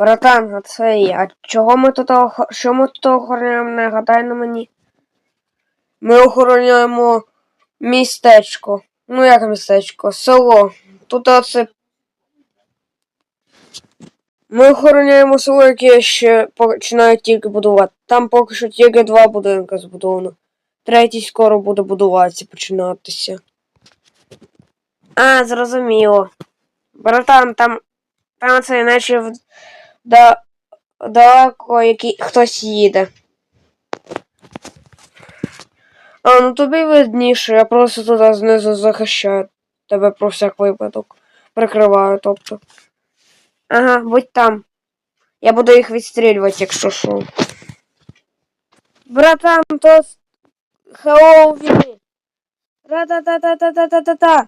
Братан, а це я. А чого ми тут що ми тут охороняємо? Не гадай на мені. Ми охороняємо містечко. Ну як містечко? Село. Тут оце. Ми охороняємо село, яке ще починають тільки будувати. Там поки що тільки два будинки збудовано. Третій скоро буде будуватися, починатися. А, зрозуміло. Братан, там. Там це наче в да, далеко який хтось їде. А, ну тобі видніше, я просто туди знизу захищаю тебе про всяк випадок. Прикриваю, тобто. Ага, будь там. Я буду їх відстрілювати, якщо що. Братан, то Хеллоуін. Ра-та-та-та-та-та-та-та.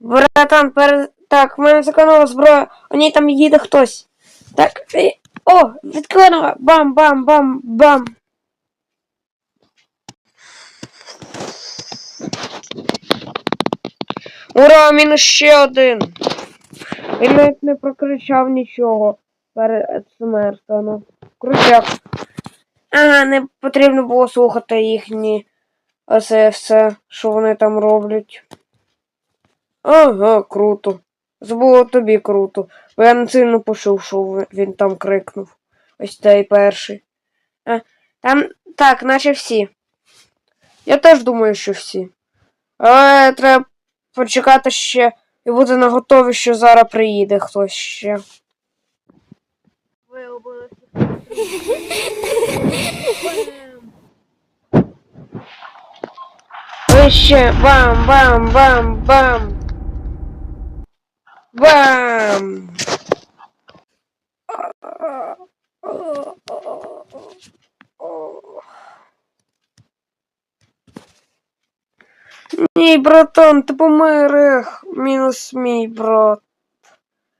Братан, пер... так, в мене законова зброя. У ній там їде хтось. Так. О, відкликнула. Бам, бам, бам, бам. Ура, мінус ще один. Він навіть не прокричав нічого перед смертю. Крутяк. Ага, не потрібно було слухати їхні оце все, що вони там роблять. Ага, круто. Це тобі круто. Бо я не сильно почув, що він там крикнув. Ось цей перший. А, там, так, наче всі. Я теж думаю, що всі. Але треба почекати ще і бути наготові, що зараз приїде хтось ще. Ви Вище, бам, бам, бам! Ні, братан, ти помер, ех, мінус мій брат.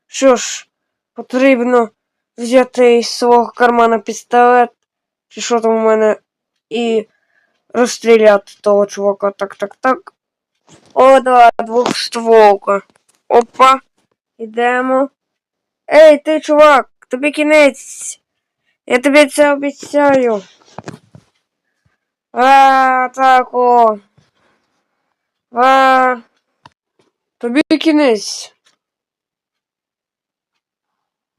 Що ж, потрібно взяти із свого кармана пістолет, чи що там у мене, і розстріляти того чувака. Так, так, так. О, да, двохстволка. Опа. Ідемо. Ей, ти, чувак, тобі кінець. Я тобі це обіцяю. А, так о. А, тобі кінець.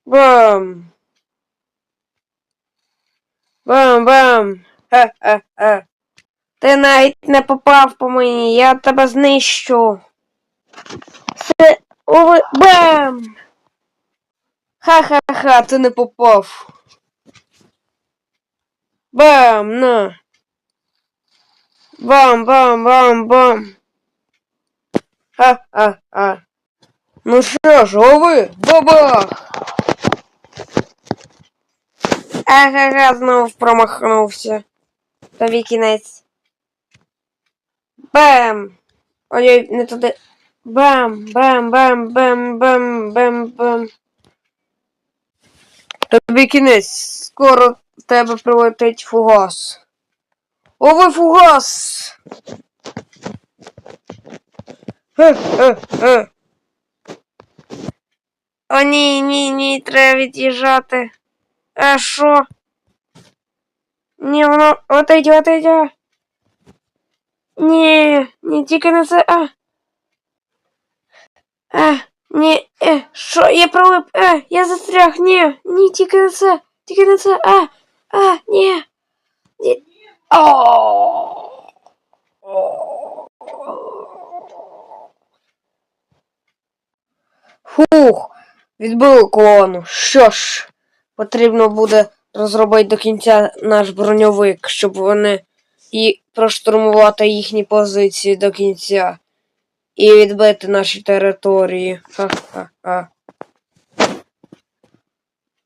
Бам. Бам-бам. Ха-ха-ха. Ти навіть не попав по мені, я тебе знищу. Все, ови, бам! Ха-ха-ха, ти не попав. Бам, на. Бам-бам-бам-бам. Ха-ха-ха. Ну що ж, лови, бабах! Ага, знов промахнувся. Тобі кінець. Бам! Ой, не туди. Бам, бам, бам, бам, бам, бам, бам. Тобі кінець. Скоро тебе прилетить фугас. Ови фугас! Е, е, е. О, ні, ні, ні, треба від'їжджати. А що? Ні, воно отойди, отойди. Ні, ні, тільки не це. А. А, ні, е, що, я пролип, е, я застряг, ні, ні, тільки не це, тільки не це, а, а, ні. ні. О. Фух, відбили колону. Що ж, потрібно буде розробити до кінця наш броньовик, щоб вони і проштурмувати їхні позиції до кінця. І відбити наші території. Ха-ха-ха.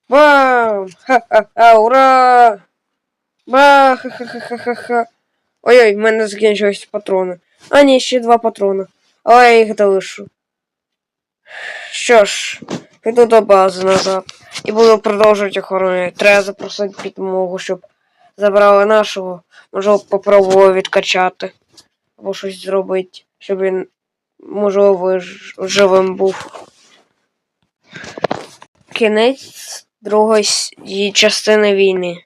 Бам! Ха-ха-ха, ура! Ба! Ха-ха-ха-ха-ха. Ой-ой, в мене закінчились патрони. А, ні, ще два патрони. Але я їх залишу. Що ж, піду до бази назад. І буду продовжувати охороняти. Треба запросити підмогу, щоб забрали нашого. Можливо, попробували відкачати. Або щось зробити, щоб він, можливо, живим був. Кінець другої частини війни.